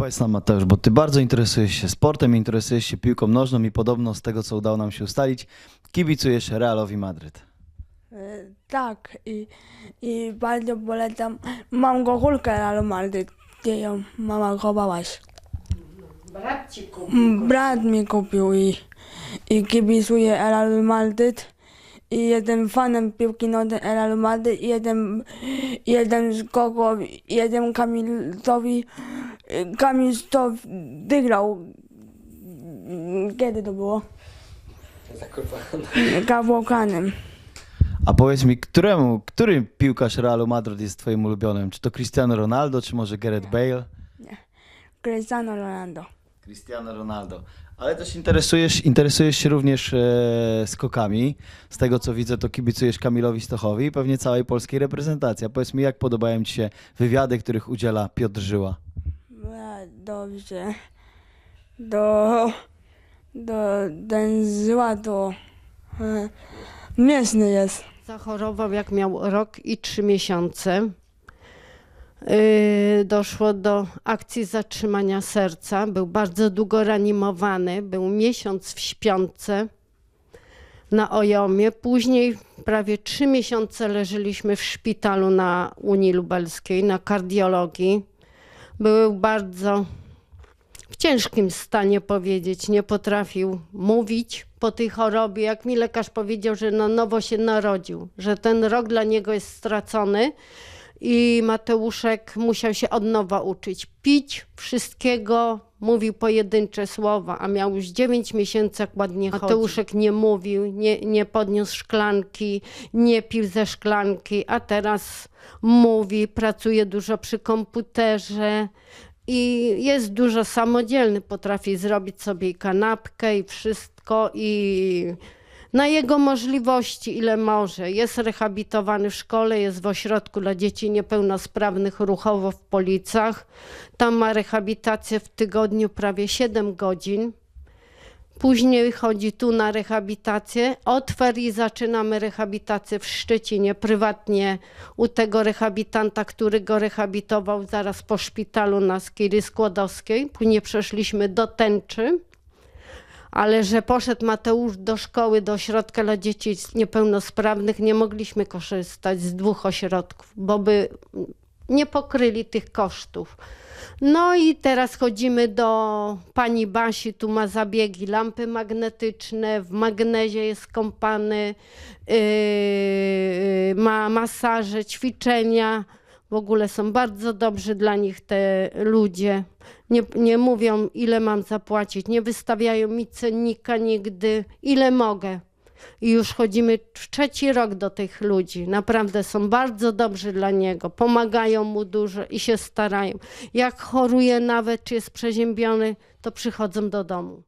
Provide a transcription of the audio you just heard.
Powiedz nam Mateusz, bo ty bardzo interesujesz się sportem, interesujesz się piłką nożną i podobno z tego, co udało nam się ustalić, kibicujesz Realowi Madryt. E, Tak, i, i bardzo polecam. Mam koszulkę Realu Madryt, gdzie ją mama chowałaś. Brat ci kupił. Brat mi kupił i, i kibicuję Realu Madryt. I jestem fanem piłki nożnej Realu Madryt i jestem, jeden z kogo, jeden Kamilowi, Kamil to wygrał. Kiedy to było? Kawałkanem. A powiedz mi, któremu, który piłkarz Realu Madryt jest twoim ulubionym? Czy to Cristiano Ronaldo, czy może Gareth Bale? Cristiano Ronaldo. Cristiano Ronaldo. Ale też interesujesz, interesujesz się również e, skokami. Z tego co widzę, to kibicujesz Kamilowi Stochowi i pewnie całej polskiej reprezentacji. A powiedz mi, jak podobają ci się wywiady, których udziela Piotr Żyła? E, Dobrze. Do. Do. Ten zła to. E, mięsny jest. Zachorował jak miał rok i trzy miesiące. Yy, doszło do akcji zatrzymania serca. Był bardzo długo reanimowany. Był miesiąc w śpiące na Ojomie. Później prawie trzy miesiące leżeliśmy w szpitalu na Unii Lubelskiej, na kardiologii. Był bardzo w ciężkim stanie powiedzieć, nie potrafił mówić po tej chorobie. Jak mi lekarz powiedział, że na nowo się narodził, że ten rok dla niego jest stracony i Mateuszek musiał się od nowa uczyć pić, wszystkiego. Mówił pojedyncze słowa, a miał już 9 miesięcy, jak ładnie Mateuszek nie mówił, nie, nie podniósł szklanki, nie pił ze szklanki, a teraz mówi, pracuje dużo przy komputerze, i jest dużo samodzielny, potrafi zrobić sobie kanapkę i wszystko i na jego możliwości ile może. Jest rehabilitowany w szkole, jest w ośrodku dla dzieci niepełnosprawnych ruchowo w Policach. Tam ma rehabilitację w tygodniu prawie 7 godzin. Później chodzi tu na rehabilitację. Od ferii zaczynamy rehabilitację w Szczecinie, prywatnie u tego rehabilitanta, który go rehabilitował zaraz po szpitalu na Skiry Skłodowskiej. Później przeszliśmy do Tęczy. Ale że poszedł Mateusz do szkoły, do ośrodka dla dzieci niepełnosprawnych, nie mogliśmy korzystać z dwóch ośrodków, bo by nie pokryli tych kosztów. No i teraz chodzimy do pani Basi, tu ma zabiegi, lampy magnetyczne, w magnezie jest kąpany, yy, ma masaże, ćwiczenia. W ogóle są bardzo dobrzy dla nich te ludzie. Nie, nie mówią, ile mam zapłacić, nie wystawiają mi cennika nigdy, ile mogę. I już chodzimy trzeci rok do tych ludzi. Naprawdę są bardzo dobrzy dla niego, pomagają mu dużo i się starają. Jak choruje nawet, czy jest przeziębiony, to przychodzą do domu.